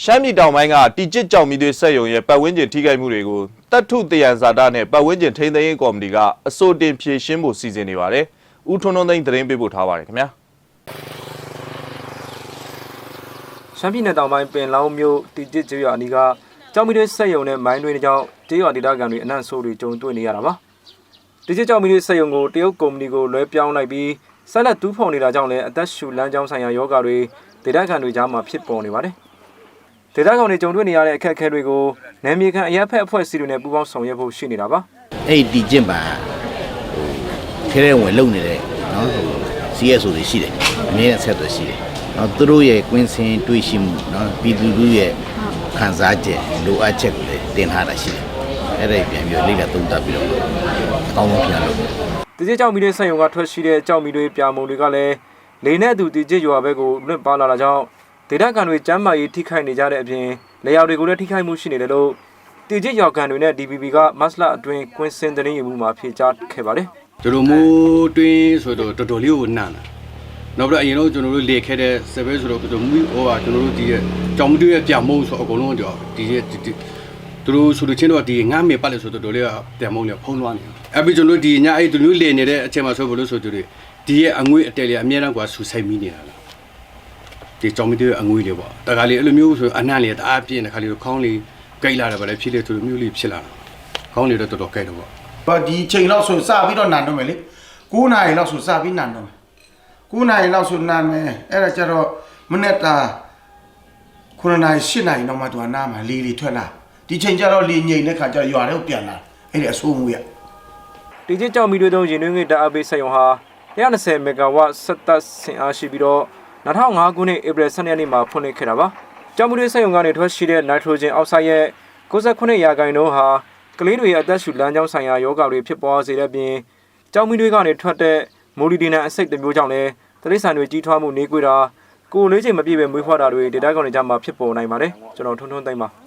ရှမ်းပြည်တောင်ပိုင်းကတီကျစ်ကြောင်မီသွေးဆက်ယုံရဲ့ပတ်ဝန်းကျင်ထိခိုက်မှုတွေကိုတပ်ထုတယံဇာတာနဲ့ပတ်ဝန်းကျင်ထိန်းသိမ်းရေးကော်မတီကအစိုးတင်ဖြေရှင်းဖို့စီစဉ်နေပါတယ်။ဦးထွန်းထွန်းသိန်းသတင်းပေးပို့ထားပါတယ်ခင်ဗျာ။ရှမ်းပြည်နယ်တောင်ပိုင်းပင်လောင်းမြို့တီကျစ်ကျွော်အနီးကကြောင်မီတွေဆက်ယုံနဲ့မိုင်းတွေကြောင့်ကျွော်ဒေသခံတွေအနံ့ဆိုးတွေကြုံတွေ့နေရတာပါတီကျစ်ကြောင်မီတွေဆက်ယုံကိုတရုတ်ကုမ္ပဏီကိုလွှဲပြောင်းလိုက်ပြီးဆက်လက်တူးဖော်နေတာကြောင့်လည်းအသက်ရှူလမ်းကြောင်းဆိုင်ရာယောဂတွေဒေသခံတွေကြားမှာဖြစ်ပေါ်နေပါတယ် ဒေသခံတွေကြုံတွေ့နေရတဲ့အခက်အခဲတွေကိုနယ်မြေခံအရက်ဖက်အဖွဲ့အစည်းတွေနဲ့ပူးပေါင်းဆောင်ရွက်ဖို့ရှိနေတာပါအဲ့ဒီတီကျင့်ပါဟိုထဲထဲဝင်လုံနေတဲ့နော်ဟို CSO တွေရှိတယ်အမြဲတမ်းဆက်သွယ်ရှိတယ်နော်သူတို့ရဲ့ကွင်းစင်တွေးရှိမှုနော်ပြည်သူလူရဲ့ခံစားချက်လိုအပ်ချက်ကိုလည်းတင်ထားတာရှိတယ်အဲ့ဒါပြန်ပြီးတော့လေ့လာသုံးသပ်ပြီးတော့အကောင်းဆုံးပြန်လုပ်တယ်တီကျစ်ကြောင်မီတွေဆက်ယုံကထွက်ရှိတဲ့ကြောင်မီတွေပြာမုံတွေကလည်းလေနဲ့အတူတီကျစ်ရွာဘက်ကိုလွင့်ပါလာတာကြောင့် ဒေသခံတွေကျမ်းမာရေးထိခိုက်နေကြတဲ့အပြင်လေယာဉ်တွေကိုလည်းထိခိုက်မှုရှိနေတယ်လို့တီကျစ်ရွာကန်တွေနဲ့ DPP ကမတ်လအတွင်းကွင်းစင်သတင်းရမှုမှာဖြေကြားခဲ့ပါတယ်ကျွန်တော်မိုးတွင်းဆိုတော့တော်တော်လေးကိုနာနာနောက်ပြီးတော့အရင်တော့ကျွန်တော်တို့လေခဲ့တဲ့ဆယ်ဘဲဆိုတော့ကျွန်တော်မူဟိုပါကျွန်တော်တို့ဒီရဲ့ကြောင်မတူရဲ့ပြမုံဆိုအကုန်လုံးကြောဒီရဲ့ဒီသူတို့ဆိုလို့ချင်းတော့ဒီငါမေပတ်လေဆိုတော့တော်လေးကပြမုံလေးဖုံးလွှမ်းနေအဲ့ပြီးကျွန်တော်တို့ဒီညအဲ့သူတို့လေနေတဲ့အချိန်မှာဆိုဘလို့ဆိုသူတွေဒီရဲ့အငွေ့အတဲလေးအများအားကွာဆူဆိုင်မိနေတာလား ဒီကြောင်မတူရဲ့အငွေ့လေးပေါ့တခါလေအဲ့လိုမျိုးဆိုအနှံ့လေးတအားပြင်းတဲ့ခါလေးတော့ခေါင်းလေးကြိတ်လာတယ်ဗါလေဖြစ်လေသူတို့မျိုးလေးဖြစ်လာတာခေါင်းလေးတော့တော်တော်ကြိတ်တော့ပေါ့ဘာဒီချိန်လောက်ဆိုစပြီးတော့နန်တော့မယ်လေ9နာရီလောက်ဆိုစပြီးနန်တော့မယ်9နာရီလောက်ဆိုနန်မယ်အဲ့ဒါကြတော့မနေ့တာ9နာရီ10နာရီတော့မှသူကနားမှာလီလီထွက်လာဒီချိန်ကျတော့လီငိန်တဲ့ခါကျတော့ရွာထဲကိုပြန်လာအဲ့ဒီအဆိုးမှုရတီကျစ်ကြောင်မီတွေသုံးရင်တွင်းငွေဓာတ်အားပေးဆက်ယုံဟာ120မဂါဝတ်စက်တပ်ဆင်အားရှိပြီးတော့ 2005ခုနှစ်ဧပြီ12ရက်နေ့မှာဖွင့်လှစ်ခဲ့တာပါကြောင်မီတွေဆက်ယုံကနေထွက်ရှိတဲ့နိုက်ထရိုဂျင်အောက်ဆိုက်ရဲ့69ရာခိုင်နှုန်းဟာကလေးတွေရဲ့အသက်ရှူလမ်းကြောင်းဆိုင်ရာယောဂတွေဖြစ်ပေါ်စေတဲ့ပြင်ကြောင်မီတွေကနေထွက်တဲ့မိုလီဒီနန်အဆိပ်တစ်မျိုးကြောင့်လည်းတရိษံတွေကြီးထွားမှုနေကွေးတာကိုယ်လေးချိန်မပြည့်ပဲမွေးဖွားတာတွေဒေတာကောင်တွေကြားမှာဖြစ်ပေါ်နိုင်ပါတယ်ကျွန်တော်ထွန်းထွန်းသိမ်းပါ